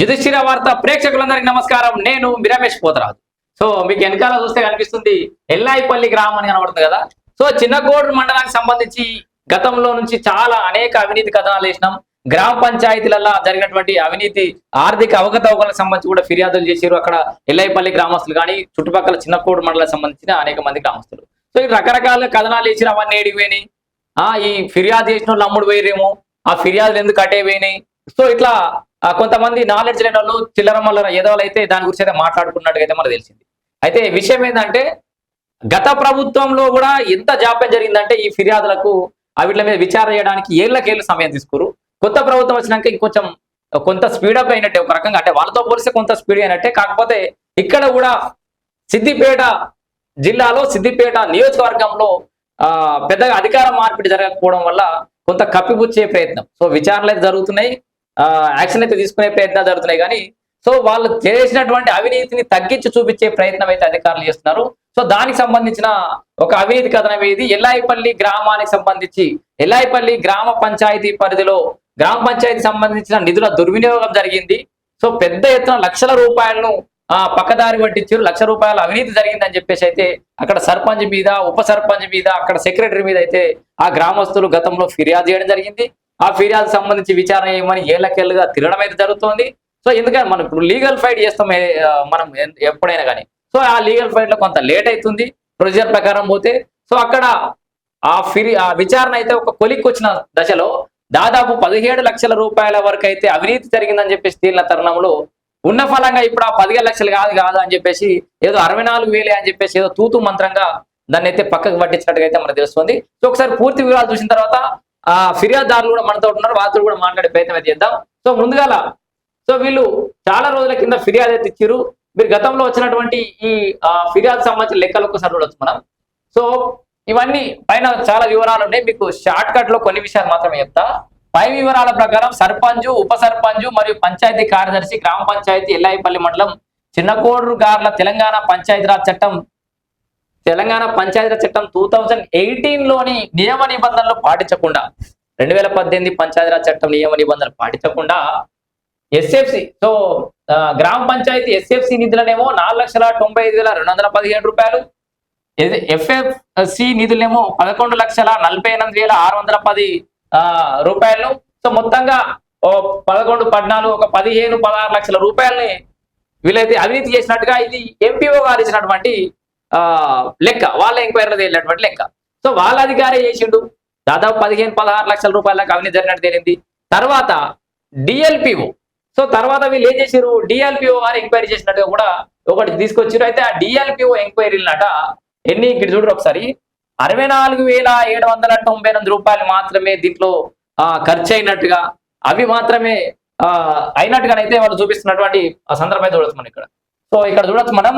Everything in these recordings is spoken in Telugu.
యుధిష్ఠిర వార్త ప్రేక్షకులందరికీ నమస్కారం. నేను మిరమేష్ పోతరాజు. సో మీకు వెనకాల చూస్తే కనిపిస్తుంది ఎల్లాయిపల్లి గ్రామం అని కనబడుతుంది కదా. సో చిన్నగోడు మండలానికి సంబంధించి గతంలో నుంచి చాలా అనేక అవినీతి కథనాలు వేసినాం. గ్రామ పంచాయతీలలో జరిగినటువంటి అవినీతి ఆర్థిక అవకతవకలకు సంబంధించి కూడా ఫిర్యాదులు చేశారు అక్కడ ఎల్లాయిపల్లి గ్రామస్తులు. కానీ చుట్టుపక్కల చిన్నకోడు మండలానికి సంబంధించిన అనేక మంది గ్రామస్తులు. సో ఈ రకరకాల కథనాలు వేసిన అవన్నీ ఏడిపోయినాయి ఆ ఈ ఫిర్యాదు చేసిన వాళ్ళు అమ్ముడు పోయిరేమో ఆ ఫిర్యాదులు ఎందుకు అటే సో ఇట్లా కొంతమంది నాలెడ్జ్ లేని వాళ్ళు చిల్లర మల్లర ఏదోలు అయితే దాని గురించి అయితే మాట్లాడుకున్నట్టుగా అయితే మనకు తెలిసింది. అయితే విషయం ఏంటంటే గత ప్రభుత్వంలో కూడా ఎంత జాప్యం జరిగిందంటే ఈ ఫిర్యాదులకు వీటి మీద విచారణ చేయడానికి ఏళ్ళకేళ్ళు సమయం తీసుకోరు. కొత్త ప్రభుత్వం వచ్చినాక ఇంకొంచెం కొంత స్పీడప్ అయినట్టే ఒక రకంగా. అంటే వాళ్ళతో పోలిస్తే కొంత స్పీడ్ అయినట్టే. కాకపోతే ఇక్కడ కూడా సిద్దిపేట జిల్లాలో సిద్దిపేట నియోజకవర్గంలో ఆ పెద్దగా అధికార మార్పిడి జరగకపోవడం వల్ల కొంత కప్పిపుచ్చే ప్రయత్నం. సో విచారణలు అయితే జరుగుతున్నాయి. యాక్షన్ అయితే తీసుకునే ప్రయత్నాలు జరుగుతున్నాయి కానీ సో వాళ్ళు చేసినటువంటి అవినీతిని తగ్గించి చూపించే ప్రయత్నం అయితే అధికారులు చేస్తున్నారు. సో దానికి సంబంధించిన ఒక అవినీతి కథనం ఇది ఎల్లాయిపల్లి గ్రామానికి సంబంధించి ఎల్లాయిపల్లి గ్రామ పంచాయతీ పరిధిలో గ్రామ పంచాయతీ సంబంధించిన నిధుల దుర్వినియోగం జరిగింది. సో పెద్ద ఎత్తున లక్షల రూపాయలను ఆ పక్కదారి పట్టించారు లక్ష రూపాయల అవినీతి జరిగిందని చెప్పేసి అయితే అక్కడ సర్పంచ్ మీద ఉప సర్పంచ్ మీద అక్కడ సెక్రటరీ మీద అయితే ఆ గ్రామస్తులు గతంలో ఫిర్యాదు చేయడం జరిగింది. ఆ ఫిర్యాదు సంబంధించి విచారణ చేయమని ఏళ్ళకేళ్ళుగా తిరగడం అయితే జరుగుతోంది. సో ఎందుకంటే మనం ఇప్పుడు లీగల్ ఫైట్ చేస్తాం మనం ఎప్పుడైనా కానీ. సో ఆ లీగల్ ఫైట్లో కొంత లేట్ అవుతుంది ప్రొసీజర్ ప్రకారం పోతే. సో అక్కడ ఆ ఫిరి ఆ విచారణ అయితే ఒక కొలిక్కి వచ్చిన దశలో దాదాపు పదిహేడు లక్షల రూపాయల వరకు అయితే అవినీతి జరిగిందని చెప్పేసి తేలిన తరుణంలో ఉన్న ఫలంగా ఇప్పుడు ఆ పదిహేడు లక్షలు కాదు కాదు అని చెప్పేసి ఏదో అరవై నాలుగు వేలే అని చెప్పేసి ఏదో తూతు మంత్రంగా దాన్ని అయితే పక్కకు పట్టించినట్టుగా అయితే మనకు తెలుస్తుంది. సో ఒకసారి పూర్తి వివరాలు చూసిన తర్వాత ఆ ఫిర్యాదుదారులు కూడా మనతో ఉన్నారు వాళ్ళతో కూడా మాట్లాడే ప్రయత్నం అయితే చేద్దాం. సో ముందుగాల సో వీళ్ళు చాలా రోజుల కింద ఫిర్యాదు అయితే ఇచ్చారు మీరు గతంలో వచ్చినటువంటి ఈ ఫిర్యాదు సంబంధించిన లెక్కలు ఒకసారి చూడొచ్చు మనం. సో ఇవన్నీ పైన చాలా వివరాలు ఉన్నాయి. మీకు షార్ట్ కట్లో కొన్ని విషయాలు మాత్రమే చెప్తా. పై వివరాల ప్రకారం సర్పంచ్ ఉప సర్పంచ్ మరియు పంచాయతీ కార్యదర్శి గ్రామ పంచాయతీ ఎల్లాయిపల్లి మండలం చిన్నకోడూరు గార్ల తెలంగాణ పంచాయతీరాజ్ చట్టం తెలంగాణ పంచాయతీరాజ్ చట్టం టూ థౌజండ్ ఎయిటీన్లోని నియమ నిబంధనలు పాటించకుండా రెండు వేల పద్దెనిమిది పంచాయతీరాజ్ చట్టం నియమ నిబంధనలు పాటించకుండా ఎస్ఎఫ్సి సో గ్రామ పంచాయతీ ఎస్ఎఫ్సి నిధులనేమో నాలుగు లక్షల తొంభై ఐదు వేల రెండు వందల పదిహేడు రూపాయలు. ఎఫ్ఎఫ్సి నిధులేమో పదకొండు లక్షల నలభై ఎనిమిది వేల ఆరు వందల పది రూపాయలను రూపాయలు. సో మొత్తంగా ఓ పదకొండు పద్నాలుగు ఒక పదిహేను పదహారు లక్షల రూపాయలని వీలైతే అవినీతి చేసినట్టుగా ఇది ఎంపీఓ గారు ఇచ్చినటువంటి లెక్క. వాళ్ళ ఎంక్వైరీలో తేలినటువంటి లెక్క. సో వాళ్ళ అధికారి చేసిండు? దాదాపు పదిహేను పదహారు లక్షల రూపాయల అవినీతి జరిగినట్టు తేలింది. తర్వాత డిఎల్పిఓ సో తర్వాత వీళ్ళు ఏం చేశారు డిఎల్పిఓ వారు ఎంక్వైరీ చేసినట్టుగా కూడా ఒకటి తీసుకొచ్చారు అయితే ఆ డిఎల్పిఓ ఎంక్వైరీలనట ఎన్ని? ఇక్కడ చూడరు ఒకసారి. అరవై నాలుగు వేల ఏడు వందల తొంభై ఎనిమిది రూపాయలు మాత్రమే దీంట్లో ఖర్చు అయినట్టుగా. అవి మాత్రమే ఆ, అయినట్టుగానైతే వాళ్ళు చూపిస్తున్నటువంటి సందర్భం అయితే చూడొచ్చు మనం ఇక్కడ. సో ఇక్కడ చూడొచ్చు మనం.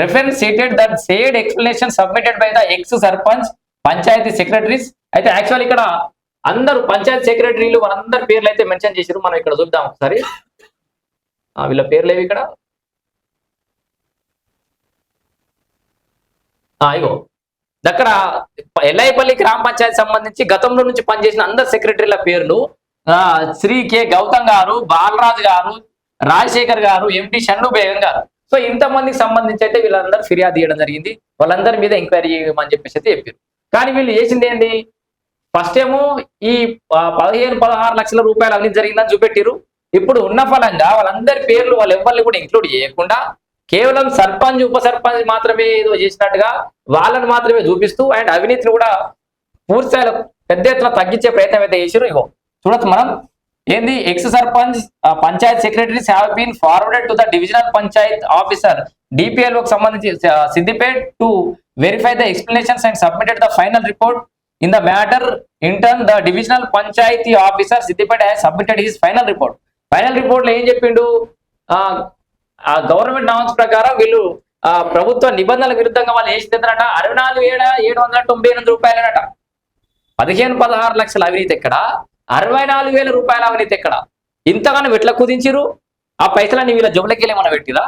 Reference stated that said explanation submitted by the ex sarpanch panchayat secretaries అయితే యాక్చువల్ ఇక్కడ అందరు పంచాయతీ సెక్రటరీలు మనందరి పేర్లు అయితే మెన్షన్ చేశారు మనం ఇక్కడ చూద్దాం ఒకసారి. వీళ్ళ పేర్లు ఏవి ఇక్కడ? ఇగో. అక్కడ ఎల్లాయిపల్లి గ్రామ పంచాయతీ సంబంధించి గతంలో నుంచి పనిచేసిన అందరు సెక్రటరీల పేర్లు. శ్రీ కె గౌతమ్ గారు బాలరాజు గారు రాజశేఖర్ గారు ఎంపీ షన్ను బేగం గారు. సో ఇంతమందికి సంబంధించి అయితే వీళ్ళందరూ ఫిర్యాదు చేయడం జరిగింది. వాళ్ళందరి మీద ఎంక్వైరీ చేయమని చెప్పేసి అయితే చెప్పారు. కానీ వీళ్ళు చేసింది ఏంటి ఫస్ట్ ఏమో ఈ పదిహేను పదహారు లక్షల రూపాయలు అవినీతి జరిగిందని చూపెట్టిరు ఇప్పుడు ఉన్న ఫలంగా వాళ్ళందరి పేర్లు వాళ్ళు ఎవరిని కూడా ఇంక్లూడ్ చేయకుండా కేవలం సర్పంచ్ ఉప సర్పంచ్ మాత్రమే ఏదో చేసినట్టుగా వాళ్ళని మాత్రమే చూపిస్తూ అండ్ అవినీతిని కూడా పూర్తిస్థాయిలో పెద్ద ఎత్తున తగ్గించే ప్రయత్నం అయితే చేసారు ఇగో చూడొచ్చు మనం. ఏంది? Ex sarpanch panchayat secretaries have been forwarded to the divisional panchayat officer DPLO కి సంబంధించి Siddipet to verify the explanations and submitted the final report in the matter in turn the divisional panchayat officer Siddipet has submitted his final report final రిపోర్ట్లో ఏం చెప్పిండు? ఆ, గవర్నమెంట్ నామ్స్ ప్రకారం వీళ్ళు ఆ ప్రభుత్వ నిబంధనల విరుద్ధంగా వాళ్ళు ఏం చేస్తారట అరవై నాలుగు ఏడు ఏడు వందల తొంభై ఎనిమిది రూపాయలనట. పదిహేను పదహారు లక్షల అవినీతి ఎక్కడ? అరవై నాలుగు వేల రూపాయల అవినీతి ఎక్కడ? ఇంతగానో ఎట్లా కుదించిరు ఆ పైసలన్నీ వీళ్ళ జోబులకి మనం పెట్టిరా?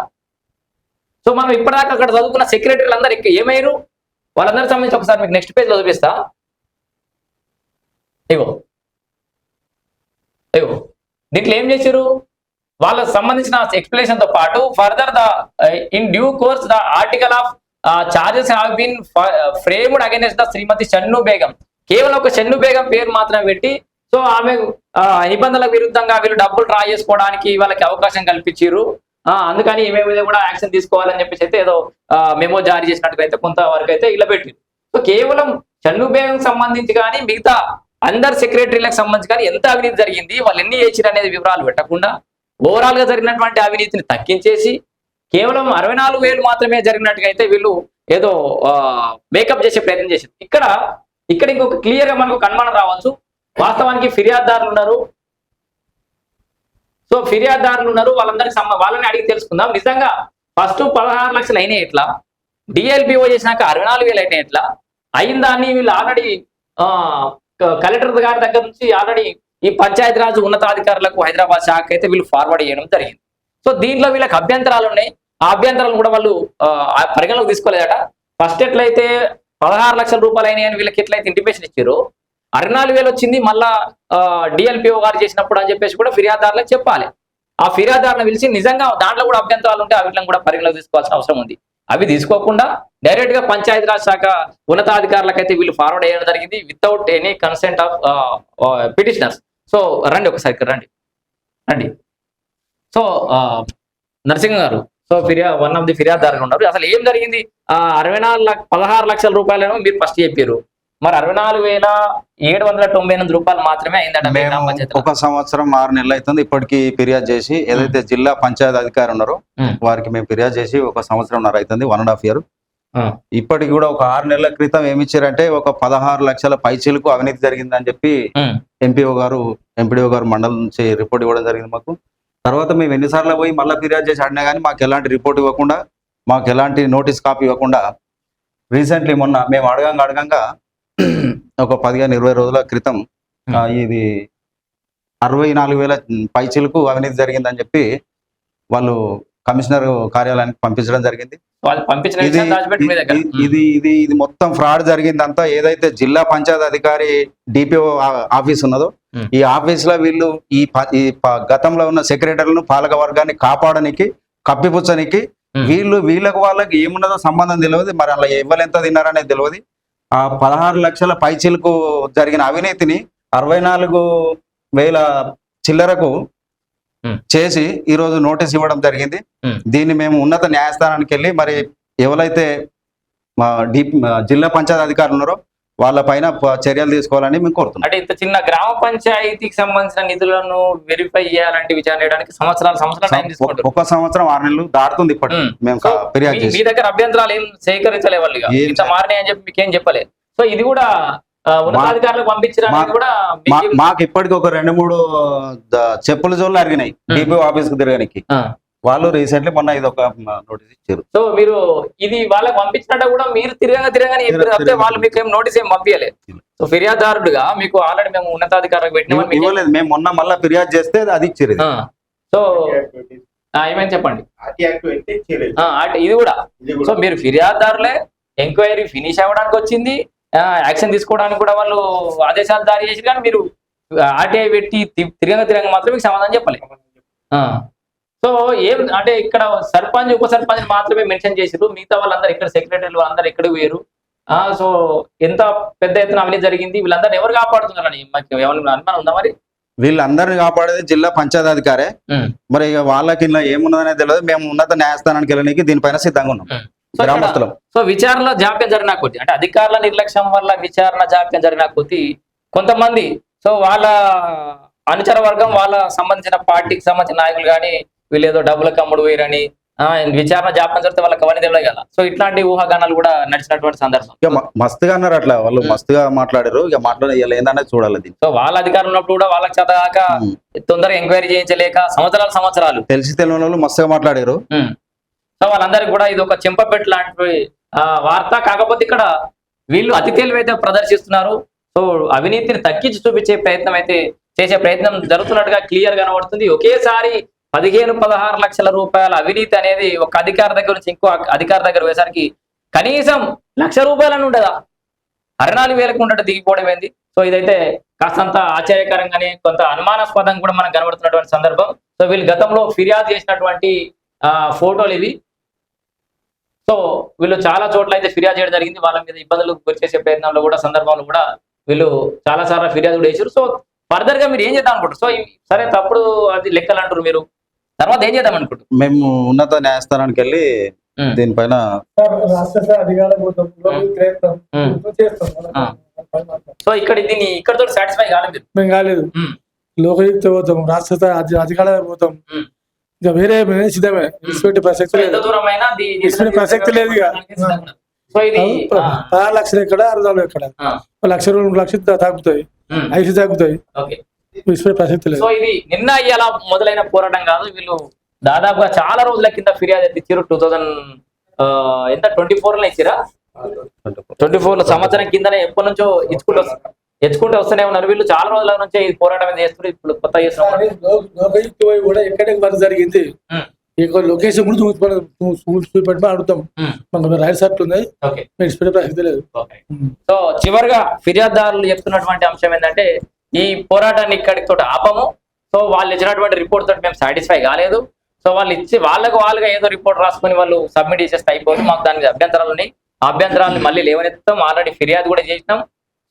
సో మనం ఇప్పటిదాకా అక్కడ చదువుకున్న సెక్రటరీలు అందరు ఏమయ్యారు? వాళ్ళందరికి సంబంధించి ఒకసారి మీకు నెక్స్ట్ పేజ్ చదివిస్తా. ఇగో. ఇగో. దీంట్లో ఏం చేశారు వాళ్ళకి సంబంధించిన ఎక్స్ప్లెనేషన్తో పాటు further the in due course the article of charges have been framed against the Shrimati Shannu Begum. కేవలం ఒక షన్ను బేగం పేరు మాత్రమే పెట్టి సో ఆమె నిబంధనలకు విరుద్ధంగా వీళ్ళు డబ్బులు డ్రా చేసుకోవడానికి వాళ్ళకి అవకాశం కల్పించారు అందుకని ఈమె మీద కూడా యాక్షన్ తీసుకోవాలని చెప్పేసి అయితే ఏదో మెమో జారీ చేసినట్టుగా అయితే కొంతవరకు అయితే ఇలా పెట్టింది సో కేవలం షన్ను సంబంధించి కానీ మిగతా అందరు సెక్రటరీలకు సంబంధించి కానీ ఎంత అవినీతి జరిగింది వాళ్ళు ఎన్ని చేసిరు అనేది వివరాలు పెట్టకుండా ఓవరాల్గా జరిగినటువంటి అవినీతిని తగ్గించేసి కేవలం అరవై నాలుగు వేలు మాత్రమే జరిగినట్టుగా అయితే వీళ్ళు ఏదో మేకప్ చేసే ప్రయత్నం చేశారు ఇక్కడ ఇక్కడ ఇంకొక క్లియర్గా మనకు ఒక రావచ్చు. వాస్తవానికి ఫిర్యాదుదారులు ఉన్నారు. సో ఫిర్యాదుదారులు ఉన్నారు వాళ్ళందరికి వాళ్ళని అడిగి తెలుసుకుందాం. నిజంగా ఫస్ట్ పదహారు లక్షలు అయినాయి ఎట్లా? డిఎల్పిఓ చేసినాక అరవై నాలుగు వేలు అయినాయి ఎట్లా? అయిన దాన్ని వీళ్ళు ఆల్రెడీ కలెక్టర్ గారి దగ్గర నుంచి ఆల్రెడీ ఈ పంచాయతీరాజ్ ఉన్నతాధికారులకు హైదరాబాద్ శాఖ అయితే వీళ్ళు ఫార్వర్డ్ చేయడం జరిగింది. సో దీంట్లో వీళ్ళకి అభ్యంతరాలు ఉన్నాయి. ఆ అభ్యంతరాలు కూడా వాళ్ళు పరిగణలోకి తీసుకోలేదట. ఫస్ట్ ఎట్లయితే పదహారు లక్షల రూపాయలు అయినాయని వీళ్ళకి ఎట్లయితే ఇంటిమేషన్ ఇచ్చారో అరవై నాలుగు వేలు వచ్చింది మళ్ళా డిఎల్పిఓ గారు చేసినప్పుడు అని చెప్పేసి కూడా ఫిర్యాదారులకు చెప్పాలి. ఆ ఫిర్యాదుదారులను పిలిచి నిజంగా దాంట్లో కూడా అభ్యంతరాలు ఉంటే వీటిని కూడా పరిగణలోకి తీసుకోవాల్సిన అవసరం ఉంది. అవి తీసుకోకుండా డైరెక్ట్గా పంచాయతీరాజ్ శాఖ ఉన్నతాధికారులకు అయితే వీళ్ళు ఫార్వర్డ్ చేయడం జరిగింది without any consent of petitioners so రండి ఒకసారి రండి. రండి. సో నరసింహ గారు సో ఫిర్యా వన్ ఆఫ్ ది ఫిర్యాదుదారులు ఉన్నారు. అసలు ఏం జరిగింది? ఆ అరవై నాలుగు లక్ష పదహారు లక్షల రూపాయలను మీరు ఫస్ట్ చెప్పారు మరి అరవై నాలుగు వేల ఏడు వందల తొంభై ఎనిమిది రూపాయలు మాత్రమే అయిందట మేము. ఒక సంవత్సరం ఆరు నెలలు అవుతుంది ఇప్పటికి ఫిర్యాదు చేసి ఏదైతే జిల్లా పంచాయతీ అధికారి ఉన్నారో. వారికి మేము ఫిర్యాదు చేసి ఒక సంవత్సరంన్నర అవుతుంది వన్ అండ్ హాఫ్ ఇయర్. ఇప్పటికి కూడా ఒక ఆరు నెలల క్రితం ఏమి ఇచ్చారంటే ఒక పదహారు లక్షల పైచీలకు అవినీతి జరిగిందని చెప్పి ఎంపీఓ గారు ఎంపీడీఓ గారు మండలం నుంచి రిపోర్ట్ ఇవ్వడం జరిగింది మాకు తర్వాత మేము ఎన్నిసార్లు పోయి మళ్ళీ ఫిర్యాదు చేసి అడినా కానీ మాకు ఎలాంటి రిపోర్ట్ ఇవ్వకుండా మాకు ఎలాంటి నోటీస్ కాపీ ఇవ్వకుండా రీసెంట్లీ మొన్న మేము అడగంగా అడగంగా ఒక పదిహేను ఇరవై రోజుల క్రితం ఆ, ఇది అరవై నాలుగు వేల పైచీలకు అవినీతి జరిగిందని చెప్పి వాళ్ళు కమిషనర్ కార్యాలయానికి పంపించడం జరిగింది. వాళ్ళు పంపించిన ఇది ఇది- ఇది మొత్తం ఫ్రాడ్ జరిగిందంతా ఏదైతే జిల్లా పంచాయతీ అధికారి డిపిఓ ఆఫీస్ ఉన్నదో Hmm. ఈ ఆఫీస్లో వీళ్ళు ఈ గతంలో ఉన్న సెక్రటరీలను పాలక వర్గాన్ని కాపాడడానికి కప్పిపుచ్చనికి Hmm. వీళ్ళు వీళ్ళకి వాళ్ళకి ఏమున్నదో సంబంధం తెలియదు మరి అలా ఎవరెంత తిన్నారనేది తెలియదు ఆ పదహారు లక్షల పైచీలకు జరిగిన అవినీతిని అరవై నాలుగు వేల చిల్లరకు. చేసి ఈ రోజు నోటీస్ ఇవ్వడం జరిగింది. దీన్ని మేము ఉన్నత న్యాయస్థానానికి వెళ్ళి మరి ఎవరైతే మా డి జిల్లా పంచాయతీ అధికారులు ఉన్నారో వాళ్ళ పైన చర్యలు తీసుకోవాలని మేము కోరుతున్నాం. అంటే ఇంత చిన్న గ్రామ పంచాయతీకి సంబంధించిన నిధులను వెరిఫై చేయాలంటే విచారణ చేయడానికి సంవత్సరాలు సంవత్సరాలు ఒక సంవత్సరం ఆరు నెలలు దాటుతుంది ఇప్పటి. మేము ఫిర్యాదు మీ- దగ్గర అభ్యంతరాలు ఏం సేకరించలే వాళ్ళు ఇంత చే- మారినాయి అని చెప్పి మీకేం చెప్పలేదు. సో ఇది కూడా మీకు- ఇప్పటికి ఒక రెండు మూడు చెప్పుల జోళ్ళు అరిగినాయి. డిపిఓ ఆఫీస్కు తిరగడానికి. వాళ్ళు రీసెంట్లీ మొన్న ఇది ఒక నోటీస్ ఇచ్చారు. సో మీరు ఇది వాళ్ళకి పంపించినట్టు కూడా మీరు తిరగగా తిరగని తిరగ- తప్పితే వాళ్ళు మీకు ఏం నోటీస్ ఏం పంపించలేదు. సో ఫిర్యాదుదారుడుగా మీకు ఆల్రెడీ మేము ఉన్నతాధికారులకు పెట్టినామని ఇవ్వ- మీకు- ఇవ్వలేదు. మేము మొన్న మళ్ళీ ఫిర్యాదు చేస్తే అది ఇచ్చారు. సో ఆ, ఏమైనా చెప్పండి. ఇది కూడా. సో మీరు ఫిర్యాదుదారులే ఎంక్వైరీ ఫినిష్ అవ్వడానికి వచ్చింది. ఆ, యాక్షన్ తీసుకోవడానికి కూడా వాళ్ళు ఆదేశాలు జారీ చేసి కానీ మీరు ఆర్టీఐ పెట్టి తి- తిరగ తిరగ మాత్రం మీకు సమాధానం చెప్పలేదు ఆ. సో ఏం అంటే ఇక్కడ సర్పంచ్ ఉప సర్పంచ్ మాత్రమే మెన్షన్ చేసారు మిగతా వాళ్ళందరూ ఇక్కడ సెక్రటరీలు వాళ్ళందరూ ఎక్కడ వేరు ఆ సో ఎంత పెద్ద ఎత్తున అవినీతి జరిగింది? వీళ్ళందరూ ఎవరు కాపాడుతున్నారని మాకు ఏమైనా అనుమానం ఉందా మరి? వీళ్ళందరినీ కాపాడేది జిల్లా పంచాయతీ అధికారే మరి ఇక వాళ్ళకి ఇలా ఏమున్నదనేది తెలియదు. మేము ఉన్నత న్యాయస్థానానికి వెళ్ళడానికి దీనిపైన సిద్ధంగా ఉన్నాం. సో ఇక్కడ- గ్రామస్తులం. సో విచారణలో జాప్యం జరిగిన కొద్ది అంటే అధికారుల నిర్లక్ష్యం వల్ల విచారణ జాప్యం జరిగిన కొద్ది కొంతమంది సో వాళ్ళ అనుచర వర్గం వాళ్ళ సంబంధించిన పార్టీకి సంబంధించిన నాయకులు కానీ వీళ్ళు ఏదో డబ్బులకు అమ్ముడు పోయారని విచారణ జాప్యం జరిగితే వాళ్ళకి అవన్నీ తెలియదు కదా. సో ఇట్లాంటి ఊహాగానాలు కూడా నడిచినటువంటి సందర్భం. మస్తుగా అన్నారు అట్లా వాళ్ళు మస్తుగా మాట్లాడారు ఇక మాట్లాడే ఏందనేది చూడాలి సో వాళ్ళ అధికారం ఉన్నప్పుడు కూడా వాళ్ళకి చదవక. తొందరగా ఎంక్వైరీ చేయించలేక సంవత్సరాలు సంవత్సరాలు. తెలిసి తెలియని వాళ్ళు మస్తుగా మాట్లాడారు. సో వాళ్ళందరికీ కూడా ఇది ఒక చెంపపెట్టు లాంటి ఆ, వార్త. కాకపోతే ఇక్కడ వీళ్ళు అతి తెలివైతే ప్రదర్శిస్తున్నారు. సో అవినీతిని తగ్గించి చూపించే ప్రయత్నం అయితే చేసే ప్రయత్నం జరుగుతున్నట్టుగా క్లియర్ కనబడుతుంది. ఒకేసారి పదిహేను పదహారు లక్షల రూపాయల అవినీతి అనేది ఒక అధికారి దగ్గర నుంచి ఇంకో అధికారి దగ్గర వేసరికి కనీసం లక్ష రూపాయలను ఉండదా? అరణాలు వేలకు ఉండటం దిగిపోవడం ఏంది? సో ఇదైతే కాస్తంత ఆశ్చర్యకరంగానే కొంత అనుమానాస్పదంగా కూడా మనకు కనబడుతున్నటువంటి సందర్భం. సో వీళ్ళు గతంలో ఫిర్యాదు చేసినటువంటి ఫోటోలు ఇవి. సో వీళ్ళు చాలా చోట్ల అయితే ఫిర్యాదు చేయడం జరిగింది. వాళ్ళ మీద ఇబ్బందులు గురి చేసే ప్రయత్నంలో కూడా సందర్భంలో కూడా వీళ్ళు చాలా సార్లు ఫిర్యాదు కూడా చేశారు. సో ఫర్దర్గా మీరు ఏం చేద్దాం అనుకుంటారు సో సరే తప్పుడు అది లెక్కలు అంటారు మీరు. తర్వాత ఏం చేద్దాం అనుకుంటారు మేము ఉన్నత న్యాయస్థానానికి వెళ్ళి. దీనిపైన. సో ఇక్కడ దీన్ని ఇక్కడతో సాటిస్ఫై కాలేదు మేము కాలేదు. లోకయుక్త పోతాం రాష్ట్ర స్థాయి అధి- అధికారులు పోతాం. ఇంకా వేరే సిద్ధమే. ప్రసక్తి లేదు. ప్రసక్తి లేదు ఇక. పదహారు లక్షలు ఎక్కడ అరవై ఒక లక్ష రెండు లక్షలు తగ్గుతాయి ఐదు తగ్గుతాయి సో ఇది నిన్న ఇవాళ మొదలైన పోరాటం కాదు. వీళ్ళు దాదాపుగా చాలా రోజుల కింద ఫిర్యాదు ఎత్తిచ్చారు. టూ థౌజండ్ ఎంత? ట్వంటీ ఫోర్లో ఇచ్చిరా? ట్వంటీ ఫోర్లో సంవత్సరం కిందనే ఎప్పటి నుంచో ఇచ్చుకుంటూ ఎత్తుకుంటూ వస్తూనే ఉన్నారు. వీళ్ళు చాలా రోజుల నుంచే ఈ పోరాటం చేస్తున్నారు. ఇప్పుడు కొత్త చేస్తున్నారు. కూడా ఎక్కడికి జరిగింది? లొకేషన్ కూడా చూపెట్టి అడుగుతాం మనకు సర్ట్ ఉంది లేదు. సో చివరిగా ఫిర్యాదుదారులు చెప్తున్నటువంటి అంశం ఏంటంటే ఈ పోరాటాన్ని ఇక్కడికి తోటి ఆపము. సో వాళ్ళు ఇచ్చినటువంటి రిపోర్ట్ తోటి మేము సాటిస్ఫై కాలేదు. సో వాళ్ళు ఇచ్చి వాళ్ళకు వాళ్ళుగా ఏదో రిపోర్ట్ రాసుకొని వాళ్ళు సబ్మిట్ చేసేస్తే అయిపోతుంది. మాకు దాని మీద అభ్యంతరాలు ఉన్నాయి. అభ్యంతరాలను మళ్ళీ లేవనెత్తాం ఆల్రెడీ ఫిర్యాదు కూడా చేసినాం.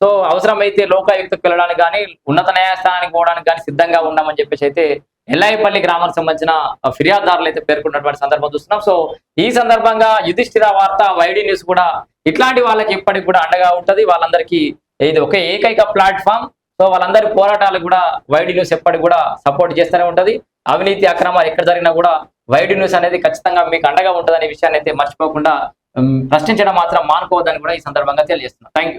సో అవసరమైతే లోకాయుక్తకు వెళ్ళడానికి కానీ ఉన్నత న్యాయస్థానానికి పోవడానికి కానీ సిద్ధంగా ఉన్నామని చెప్పేసి అయితే ఎల్లాయిపల్లి గ్రామానికి సంబంధించిన ఫిర్యాదుదారులు అయితే పేర్కొన్నటువంటి సందర్భం చూస్తున్నాం. సో ఈ సందర్భంగా యుధిష్ఠిర వార్త వైడి న్యూస్ కూడా ఇట్లాంటి వాళ్ళకి ఇప్పటికి కూడా అండగా ఉంటుంది. వాళ్ళందరికీ ఇది ఒక ఏకైక ప్లాట్ఫామ్ సో వాళ్ళందరి పోరాటాలు కూడా వైడ్ న్యూస్ ఎప్పటికి కూడా సపోర్ట్ చేస్తూనే ఉంటది. అవినీతి అక్రమాలు ఎక్కడ జరిగినా కూడా వైడ్ న్యూస్ అనేది ఖచ్చితంగా మీకు అండగా ఉంటదనే విషయాన్ని అయితే మర్చిపోకుండా ప్రశ్నించడం మాత్రం మానుకోవద్దని కూడా ఈ సందర్భంగా తెలియజేస్తున్నాను థ్యాంక్ యూ